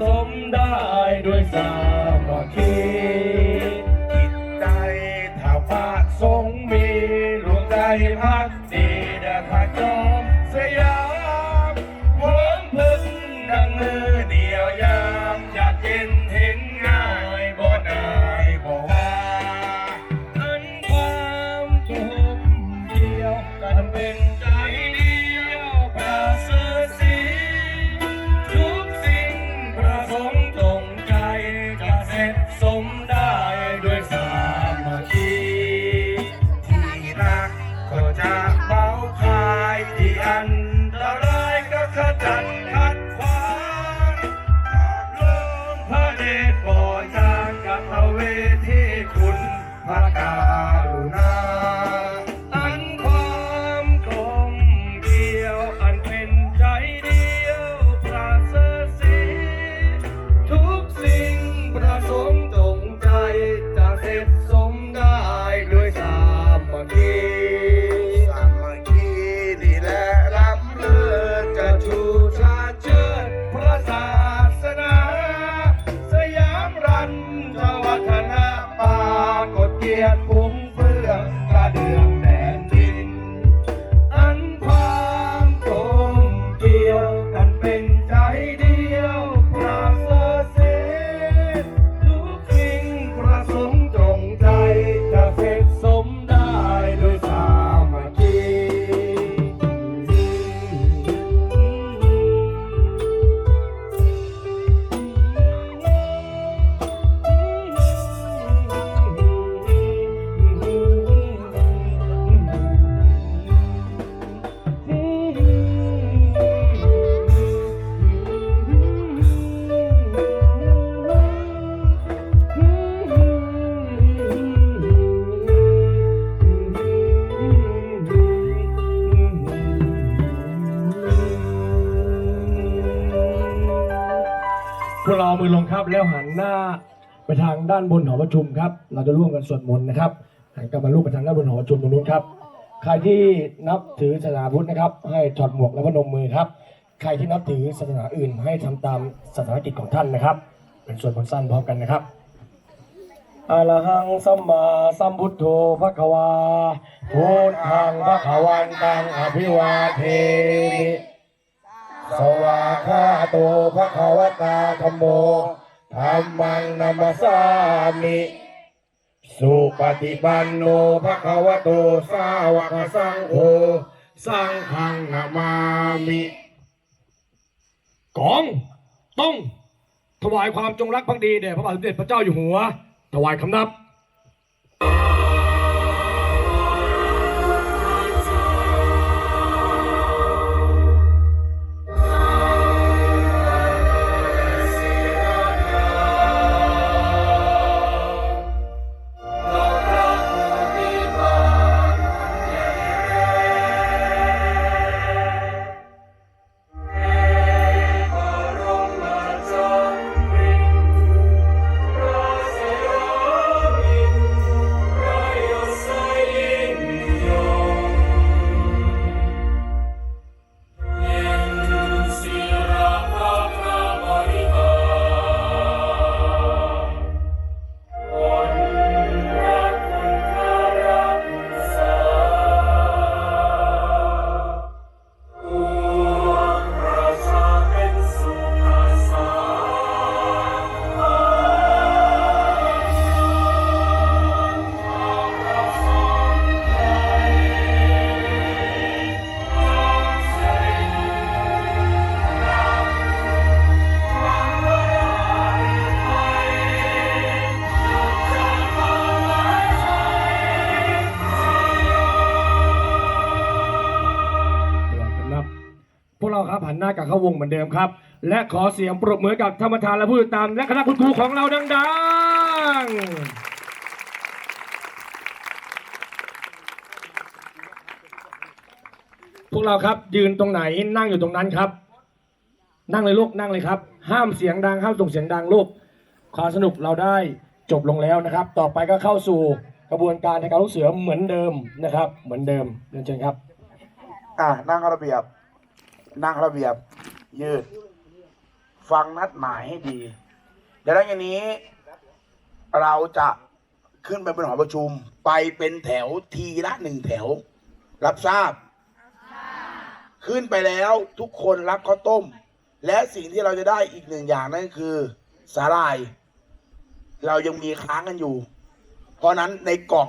สมได้ด้วยสามัคคีจิตใจถ้าพระสงมีรวมใจพักดีนะพระจอ ก็จะเบาคลายที่อันตรายก็ขจัดขัดขวางลงพระเดชโปรดจางกับพระเวทีคุณพระการุณา มือลงครับแล้วหันหน้าไปทางด้านบนหอประชุมครับ เราจะร่วมกันสวดมนต์นะครับหันกลับมาลูกไปทางด้านบนหอประชุมตรงนู้นครับ ใครที่นับถือศาสนาพุทธนะครับ ให้ถอดหมวกแล้วก็นมมือครับ ใครที่นับถือศาสนาอื่น ให้ทำตามศาสนกิจของท่านนะครับ เป็นส่วนผลสั้นพร้อมกันนะครับอะระหังสัมมาสัมพุทโธพระควาพุทธังพระขวันตังอภิวาเทมิ สวาคาโตภะคะวตาธรรมโมธรรมังนัมสสามิ สุปฏิปันโนภะคะวโตสาวกสังโฆสังฆังนามามิกองต้องถวายความจงรักภักดีแด่พระบาทสมเด็จพระเจ้าอยู่หัว ถวายคำนับ พวกเราครับหันหน้ากลับเข้าวงเหมือนเดิมครับ และขอเสียงปรบมือกับธรรมทานและผู้ติดตาม และคณะคุณครูของเราดังๆพวกเราครับยืนตรงไหนนั่งอยู่ตรงนั้นครับ นั่งเลยลูกนั่งเลยครับ ห้ามเสียงดังห้ามส่งเสียงดังลูกความสนุกเราได้จบลงแล้วนะครับ ต่อไปก็เข้าสู่กระบวนการในการลูกเสือเหมือนเดิมนะครับ เหมือนเดิมเรียนเชิญครับ อะนั่งระเบียบ นั่งระเบียบ ยืด ฟังนัดหมายให้ดี เดี๋ยวหลังจากนี้ เราจะขึ้นไปบนหอประชุมไปเป็นแถวทีละหนึ่งแถว รับทราบ ขึ้นไปแล้วทุกคนรับข้าวต้ม และสิ่งที่เราจะได้อีกหนึ่งอย่างนั่นคือสาหร่าย เรายังมีค้างกันอยู่ เพราะนั้นในกล่อง